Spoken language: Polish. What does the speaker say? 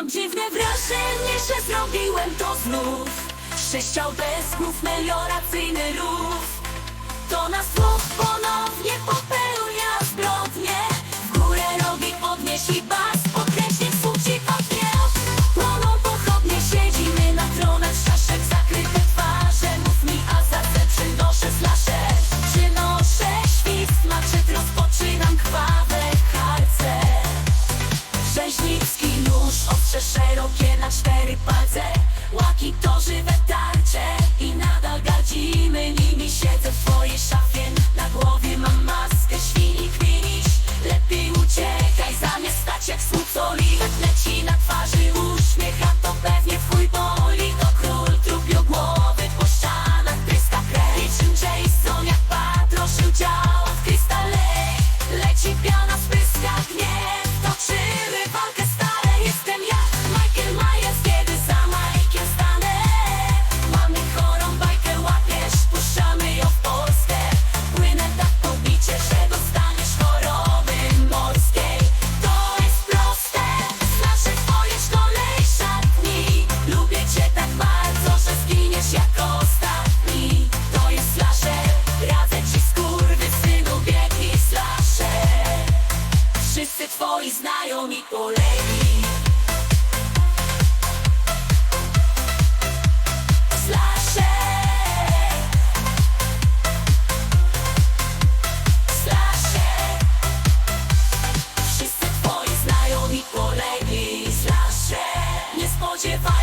Mam dziwne wrażenie, że zrobiłem to znów. Sześciał bez głów, melioracyjny rów. To nas dwóch ponownie popełnia zbrodnie. W górę rogi podnieś i bas nóż, ostrze szerokie na cztery palce. Łaki to żywe tarcze i nadal gardzimy nimi. Siedzę w twojej szafie, na głowie mam maskę. Świni kminić Lepiej uciekaj, zamiast stać jak słup soli Leci na twarzy Wszyscy twoi znajomi poleni Wszyscy twoi znajomi poleni Slasze Nie spodziewaj